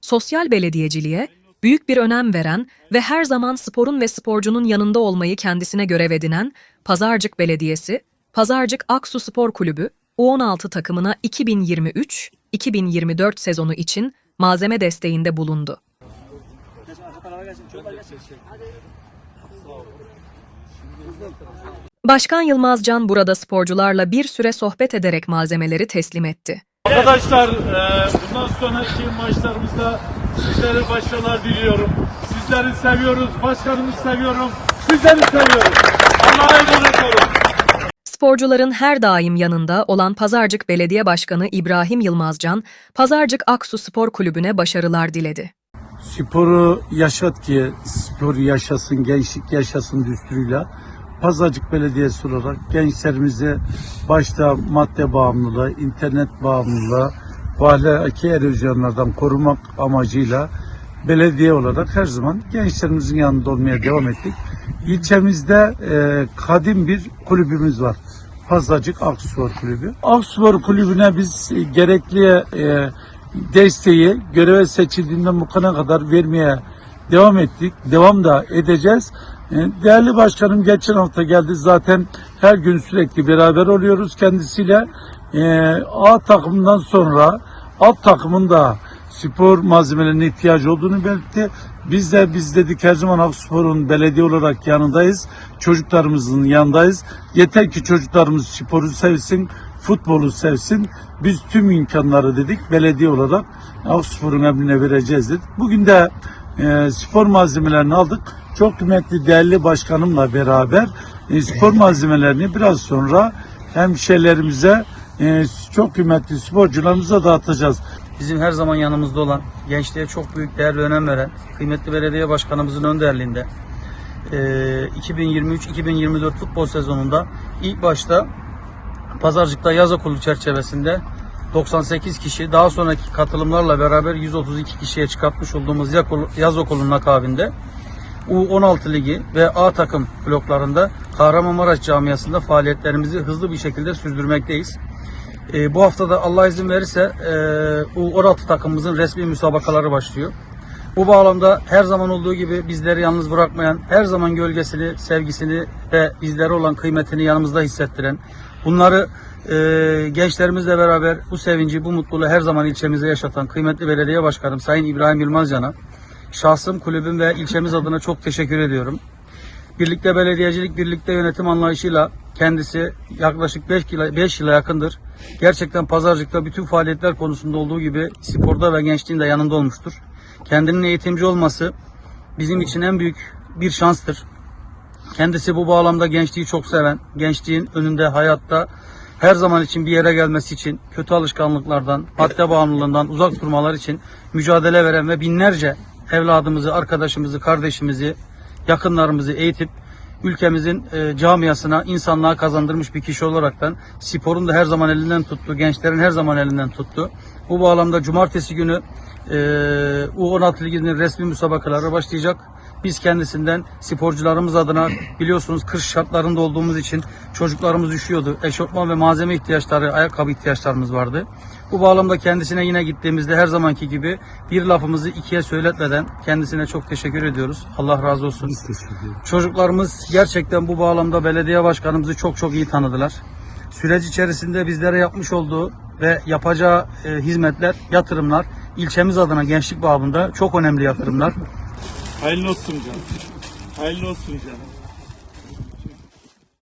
Sosyal belediyeciliğe büyük bir önem veren ve her zaman sporun ve sporcunun yanında olmayı kendisine görev edinen Pazarcık Belediyesi, Pazarcık Aksu Spor Kulübü U16 takımına 2023-2024 sezonu için malzeme desteğinde bulundu. Başkan Yılmazcan burada sporcularla bir süre sohbet ederek malzemeleri teslim etti. Arkadaşlar e, bundan sonraki maçlarımızda sizlere başarılar diliyorum. Sizleri seviyoruz, başkanımızı seviyorum, sizleri seviyorum. Allah'a emanet olun. Sporcuların her daim yanında olan Pazarcık Belediye Başkanı İbrahim Yılmazcan, Pazarcık Aksu Spor Kulübü'ne başarılar diledi. Sporu yaşat ki spor yaşasın, gençlik yaşasın düsturuyla Pazarcık Belediyesi olarak gençlerimize başta madde bağımlılığı, internet bağımlılığı ve ahlaki erozyonlardan korumak amacıyla belediye olarak her zaman gençlerimizin yanında olmaya devam ettik. İlçemizde e, kadim bir kulübümüz var. Pazarcık Akspor Kulübü. Akspor Kulübü'ne biz gerekli e, desteği göreve seçildiğinden bu kana kadar vermeye devam ettik. Devam da edeceğiz. E, Değerli başkanım geçen hafta geldi. Zaten her gün sürekli beraber oluyoruz kendisiyle. E, A takımından sonra alt takımın da spor malzemelerine ihtiyacı olduğunu belirtti. Biz de biz dedik her zaman Akspor'un belediye olarak yanındayız. Çocuklarımızın yanındayız. Yeter ki çocuklarımız sporu sevsin, futbolu sevsin. Biz tüm imkanları dedik belediye olarak Akspor'un emrine vereceğiz dedik. Bugün de e, spor malzemelerini aldık. Çok kıymetli değerli başkanımla beraber e, spor malzemelerini biraz sonra hemşehrilerimize e, çok kıymetli sporcularımıza dağıtacağız. bizim her zaman yanımızda olan, gençliğe çok büyük değer ve önem veren kıymetli belediye başkanımızın önderliğinde eee, 2023-2024 futbol sezonunda ilk başta Pazarcık'ta yaz okulu çerçevesinde 98 kişi daha sonraki katılımlarla beraber 132 kişiye çıkartmış olduğumuz yaz okulunun akabinde U16 Ligi ve A takım bloklarında Kahramanmaraş camiasında faaliyetlerimizi hızlı bir şekilde sürdürmekteyiz. E, bu hafta da Allah izin verirse e, U16 takımımızın resmi müsabakaları başlıyor. Bu bağlamda her zaman olduğu gibi bizleri yalnız bırakmayan, her zaman gölgesini, sevgisini ve bizlere olan kıymetini yanımızda hissettiren, bunları e, gençlerimizle beraber bu sevinci, bu mutluluğu her zaman ilçemize yaşatan kıymetli belediye başkanım Sayın İbrahim Yılmazcan'a, şahsım, kulübüm ve ilçemiz adına çok teşekkür ediyorum. Birlikte belediyecilik, birlikte yönetim anlayışıyla kendisi yaklaşık 5 yıla, 5 yıla yakındır. Gerçekten pazarcıkta bütün faaliyetler konusunda olduğu gibi sporda ve gençliğin de yanında olmuştur. Kendinin eğitimci olması bizim için en büyük bir şanstır. Kendisi bu bağlamda gençliği çok seven, gençliğin önünde hayatta her zaman için bir yere gelmesi için kötü alışkanlıklardan, madde bağımlılığından uzak durmalar için mücadele veren ve binlerce evladımızı, arkadaşımızı, kardeşimizi, yakınlarımızı eğitip ülkemizin e, camiasına, insanlığa kazandırmış bir kişi olaraktan sporun da her zaman elinden tuttu, gençlerin her zaman elinden tuttu. Bu bağlamda cumartesi günü e, U16 Ligi'nin resmi müsabakaları başlayacak. Biz kendisinden sporcularımız adına biliyorsunuz kış şartlarında olduğumuz için çocuklarımız üşüyordu. Eşofman ve malzeme ihtiyaçları, ayakkabı ihtiyaçlarımız vardı. Bu bağlamda kendisine yine gittiğimizde her zamanki gibi bir lafımızı ikiye söyletmeden kendisine çok teşekkür ediyoruz. Allah razı olsun. Çocuklarımız gerçekten bu bağlamda belediye başkanımızı çok çok iyi tanıdılar. Süreç içerisinde bizlere yapmış olduğu ve yapacağı e, hizmetler, yatırımlar ilçemiz adına gençlik babında çok önemli yatırımlar. Hayırlı olsun canım. Hayırlı olsun canım.